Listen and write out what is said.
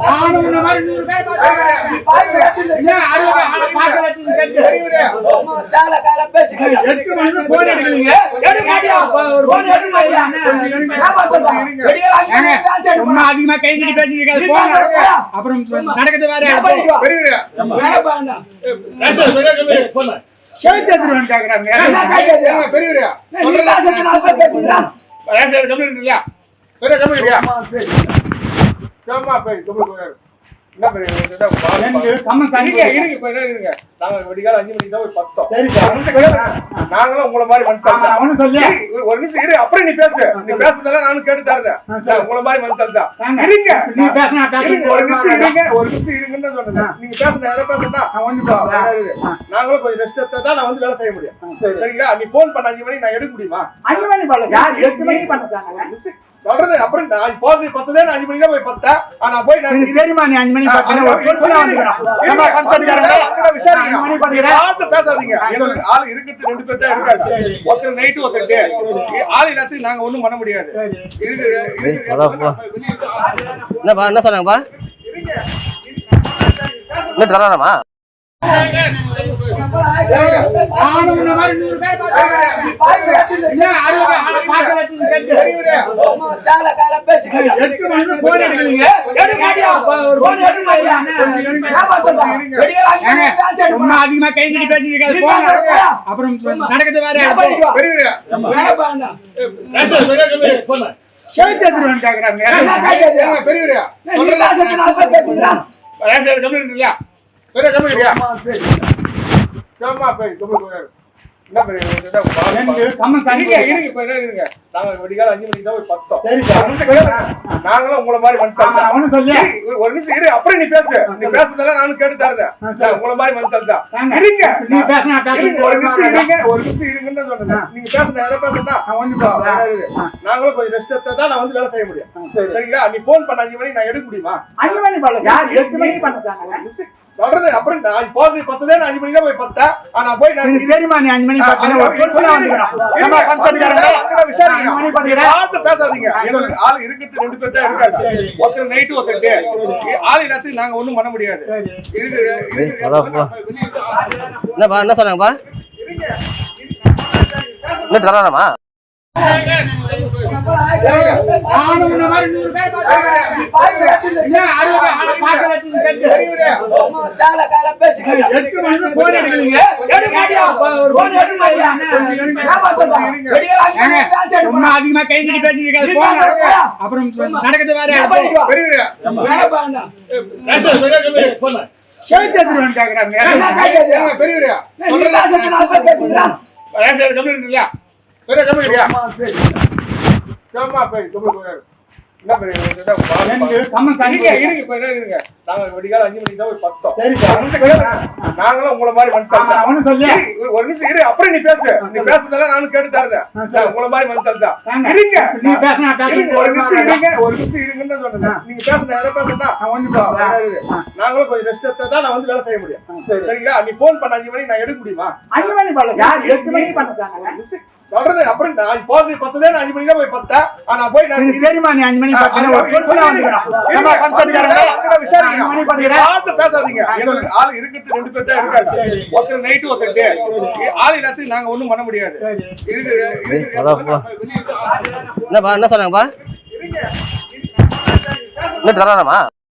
நானும் உன்ன மாதிரி நூறு பேர் எட்டு மணிக்கு போன் எடுக்கிறீங்க. அதிகமா கை கட்டி பேசிட்டு அப்புறம் நடக்குது வேற சேர்த்து எடுத்துருவேன் நாங்களும் உங்களை மாதிரி ஒரு நிமிஷம் இரு. அப்புறம் நீ பேசு. நீ பேசுறதெல்லாம் நானும் கேட்டு தரேன். உங்களை மாதிரி மனுஷன் தான் வாங்க. இருங்க. நீ பேசினா இருங்க, ஒரு நிமிஷம் இருங்க. ஒரு நிமிஷம் இருங்கன்னு சொன்னேன். நீங்க பேசுன யாரும் பேசுனா. நாங்களும் கொஞ்சம் ரெஸ்ட் எடுத்தா நான் வந்து வேலை செய்ய முடியும். சரி. சரிங்களா? நீ போன் பண்ண அஞ்சு மணிக்கு நான் எடுக்க முடியுமா? அஞ்சு மணி பண்ணல யார் எட்டு மணிக்கு பண்ண அப்புறம் நான் போறது பத்ததே நான் அஞ்சு மணிக்கு தான் போய் பத்தேன். ஆனா போய் நான் எனக்கு தெரியுமா நீ அஞ்சு மணி பார்த்து பேசாதீங்க. ஆள் இருக்குது ரெண்டு பேர் தான் இருக்காது ஒருத்தர் நைட்டு ஒருத்தர் டே ஆள் எல்லாத்துக்கும் நாங்க ஒண்ணும் பண்ண முடியாது. என்னப்பா என்ன சொன்னாங்கப்பா? இருங்க. இன்னும் தரானாமா நானும் உன்ன மாதிரி நூறு பேர் எட்டு மணிக்கு போன் எடுக்கிறீங்க. ஒரு அதிகமா கை நீட்டி பேசிட்டு அப்புறம் நடக்குது வேற பெரியவரே, சேர்த்து எடுத்துருவேன் இல்லையா? பெரிய கம்ப்ளீட் இல்லையா? சும்மா போய் கம்ப்ளீட் போயிரு. என்ன பெரியவரே, இந்த இடம் பாருங்க. எனக்கு சம்மன் சாமி இருங்க, இருங்க, இப்ப என்ன இருங்க. நாங்க விடிகால அஞ்சு மணிக்கு தான் போய் பத்தோம். சரி சார். நாங்களும் உங்களை மாதிரி ஒரு நிமிஷம் இரு. அப்புறம் நீ பேசு. நீ பேசுறதெல்லாம் நானும் கேட்டு தரேன். உங்களை மாதிரி மனுஷன். இருங்க. ஒரு நிமிஷம் பேசுறேன் இருங்க. ஒரு நிமிஷம் இருங்கன்னு தான் சொன்னேன். நீங்க ஒண்ணும் பேசல. நாங்களும் கொஞ்சம் ரெஸ்ட் எடுத்தா தான் நான் வந்து வேலை செய்ய முடியும். சரி. சரிங்களா? நீ போன் பண்ண அஞ்சு மணிக்கு நான் எடுக்க முடியுமா? அஞ்சு மணி பண்ணல யார் எட்டு மணிக்கு பண்ண சொல்றது அப்புறம் நான் போறது பத்ததே நான் அஞ்சு மணிக்கு போய் பத்தேன். ஆனா போய் நான் எனக்கு தெரியுமா நீ அஞ்சு மணிக்கு பார்த்தா ஒரு பொறுப்புல வந்துக்கிறோம். ஏமா கன்சல்ட்காரங்க அஞ்சு மணி பண்ணிக்கிறேன் பார்த்து பேசாதீங்க. எங்களுக்கு ஆள் இருக்குது ரெண்டு பேர் தான் இருக்காது ஒருத்தர் நைட்டு ஒருத்தர் டே ஆள் எல்லாத்துக்கும் நாங்க ஒண்ணும் பண்ண முடியாது. என்னப்பா என்ன சொன்னாங்கப்பா? நானும் உன்ன மாதிரி நூறு பேர் அதிகமா கை நீட்டி பேசிட்டு. அப்புறம் நடக்குது வேற? பெரிய கம்ப்ளீட் நாங்களும் உங்களை மாதிரி ஒரு நிமிஷம் இரு. அப்புறம் நீ பேசு. நீ பேசுறதெல்லாம் நானும் கேட்டு. உங்களை மாதிரி மனுஷன் தான். இருங்க. ஒரு நிமிஷம் இருங்க. ஒரு நிமிஷம் இருங்கன்னு சொன்னேன். நீங்க பேசுன பேசுனா. நாங்களும் கொஞ்சம் ரெஸ்ட் தான் நான் வந்து வேலை செய்ய முடியும். சரி. சரிங்களா? நீ போன் பண்ண அஞ்சு மணிக்கு நான் எடுக்க முடியுமா? அஞ்சு மணி பண்ணல யார் எட்டு மணிக்கு பண்ண சொல்றது அப்புறம் நான் போறது பத்ததே நான் அஞ்சு மணிக்கு தான் போய் பத்தேன். ஆனா போய் நான் தெரியுமா நீ அஞ்சு மணிக்கு அஞ்சு மணி பார்த்து பேசாதீங்க? ஆள் இருக்குது ரெண்டு பேர் தான் இருக்காது ஒருத்தர் நைட்டு ஒருத்தர் டே ஆள் எல்லாத்துக்கும் நாங்க ஒண்ணும் பண்ண முடியாது. என்னப்பா என்ன சொன்னாங்கப்பா?